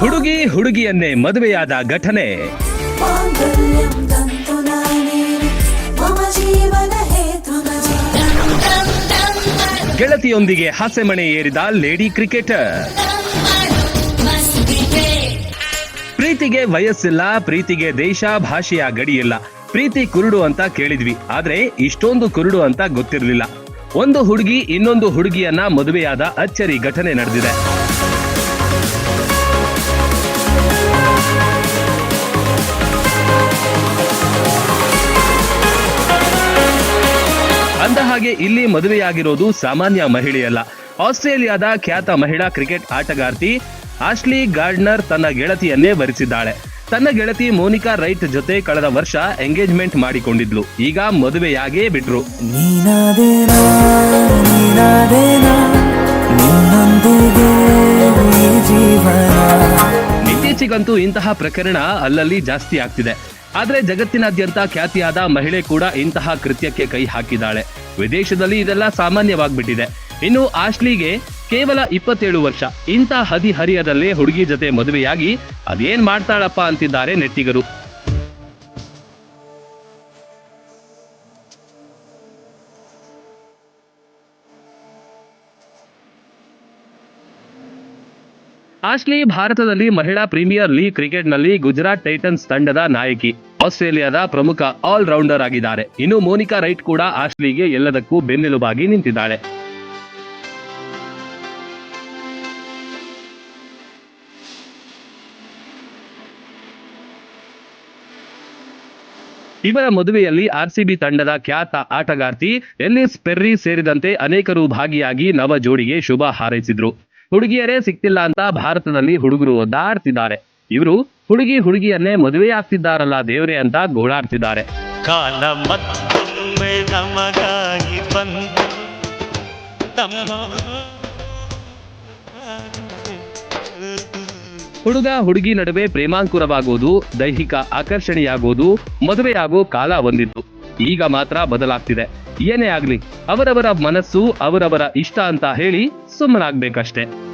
ಹುಡುಗಿ ಹುಡುಗಿಯನ್ನೇ ಮದುವೆಯಾದ ಘಟನೆ. ಗೆಳತಿಯೊಂದಿಗೆ ಹಸೆಮಣೆ ಏರಿದ ಲೇಡಿ ಕ್ರಿಕೆಟರ್. ಪ್ರೀತಿಗೆ ವಯಸ್ಸಿಲ್ಲ, ಪ್ರೀತಿಗೆ ದೇಶ ಭಾಷೆಯ ಗಡಿಯಿಲ್ಲ. ಪ್ರೀತಿ ಕುರುಡು ಅಂತ ಕೇಳಿದ್ವಿ, ಆದ್ರೆ ಇಷ್ಟೊಂದು ಕುರುಡು ಅಂತ ಗೊತ್ತಿರಲಿಲ್ಲ. ಒಂದು ಹುಡುಗಿ ಇನ್ನೊಂದು ಹುಡುಗಿಯನ್ನ ಮದುವೆಯಾದ ಅಚ್ಚರಿ ಘಟನೆ ನಡೆದಿದೆ. ಅಂದ ಹಾಗೆ ಇಲ್ಲಿ ಮದುವೆಯಾಗಿರೋದು ಸಾಮಾನ್ಯ ಮಹಿಳೆಯಲ್ಲ. ಆಸ್ಟ್ರೇಲಿಯಾದ ಖ್ಯಾತ ಮಹಿಳಾ ಕ್ರಿಕೆಟ್ ಆಟಗಾರ್ತಿ ಆಶ್ಲಿ ಗಾರ್ಡ್ನರ್ ತನ್ನ ಗೆಳತಿಯನ್ನೇ ವರಿಸಿದ್ದಾಳೆ. ತನ್ನ ಗೆಳತಿ ಮೋನಿಕಾ ರೈಟ್ ಜೊತೆ ಕಳೆದ ವರ್ಷ ಎಂಗೇಜ್ಮೆಂಟ್ ಮಾಡಿಕೊಂಡಿದ್ಲು. ಈಗ ಮದುವೆಯಾಗೇ ಬಿಟ್ರು. ಜೀವನ. ಇತ್ತೀಚೆಗಂತೂ ಇಂತಹ ಪ್ರಕರಣ ಅಲ್ಲಲ್ಲಿ ಜಾಸ್ತಿ ಆಗ್ತಿದೆ. ಆದ್ರೆ ಜಗತ್ತಿನಾದ್ಯಂತ ಖ್ಯಾತಿಯಾದ ಮಹಿಳೆ ಕೂಡ ಇಂತಹ ಕೃತ್ಯಕ್ಕೆ ಕೈ ಹಾಕಿದ್ದಾಳೆ. ವಿದೇಶದಲ್ಲಿ ಇದೆಲ್ಲ ಸಾಮಾನ್ಯವಾಗ್ಬಿಟ್ಟಿದೆ. ಇನ್ನು ಆಶ್ಲಿಗೆ ಕೇವಲ ಇಪ್ಪತ್ತೇಳು ವರ್ಷ. ಇಂಥ ಹದಿಹರಿಯದಲ್ಲೇ ಹುಡುಗಿ ಜೊತೆ ಮದುವೆಯಾಗಿ ಅದೇನ್ ಮಾಡ್ತಾಳಪ್ಪ ಅಂತಿದ್ದಾರೆ ನೆಟ್ಟಿಗರು. ಆಶ್ಲಿ ಭಾರತದಲ್ಲಿ ಮಹಿಳಾ ಪ್ರೀಮಿಯರ್ ಲೀಗ್ ಕ್ರಿಕೆಟ್ನಲ್ಲಿ ಗುಜರಾತ್ ಟೈಟನ್ಸ್ ತಂಡದ ನಾಯಕಿ. ಆಸ್ಟ್ರೇಲಿಯಾದ ಪ್ರಮುಖ ಆಲ್ ರೌಂಡರ್ ಆಗಿದ್ದಾರೆ. ಇನ್ನು ಮೋನಿಕಾ ರೈಟ್ ಕೂಡ ಆಶ್ಲಿಗೆ ಎಲ್ಲದಕ್ಕೂ ಬೆನ್ನೆಲುಬಾಗಿ ನಿಂತಿದ್ದಾಳೆ. ಇವರ ಮದುವೆಯಲ್ಲಿ ಆರ್ಸಿಬಿ ತಂಡದ ಖ್ಯಾತ ಆಟಗಾರ್ತಿ ಎಲ್ಲಿಸ್ ಪೆರ್ರಿ ಸೇರಿದಂತೆ ಅನೇಕರು ಭಾಗಿಯಾಗಿ ನವ ಜೋಡಿಗೆ ಶುಭ ಹಾರೈಸಿದ್ರು. ಹುಡುಗಿಯರೇ ಸಿಕ್ತಿಲ್ಲ ಅಂತ ಭಾರತದಲ್ಲಿ ಹುಡುಗರು ಒದ್ದಾಡ್ತಿದ್ದಾರೆ. ಇವರು ಹುಡುಗಿ ಹುಡುಗಿಯನ್ನೇ ಮದುವೆ ಆಗ್ತಿದ್ದಾರಲ್ಲ ದೇವ್ರೆ ಅಂತ ಗೋಳಾಡ್ತಿದ್ದಾರೆ. ಕಾಲ ಮತ್ತೊಮ್ಮೆ ನಮಗಾಗಿ ಬಂತು ಹುಡುಗ ಹುಡುಗಿ ನಡುವೆ ಪ್ರೇಮಾಂಕುರವಾಗೋದು ದೈಹಿಕ ಆಕರ್ಷಣೆಯಾಗೋದು ಮದುವೆಯಾಗೋ ಕಾಲ ಬಂದಿತ್ತು. ಈಗ ಮಾತ್ರ ಬದಲಾಗ್ತಿದೆ. ಏನೇ ಆಗ್ಲಿ ಅವರವರ ಮನಸ್ಸು ಅವರವರ ಇಷ್ಟ ಅಂತ ಹೇಳಿ ಸುಮ್ಮನಾಗ್ಬೇಕಷ್ಟೇ.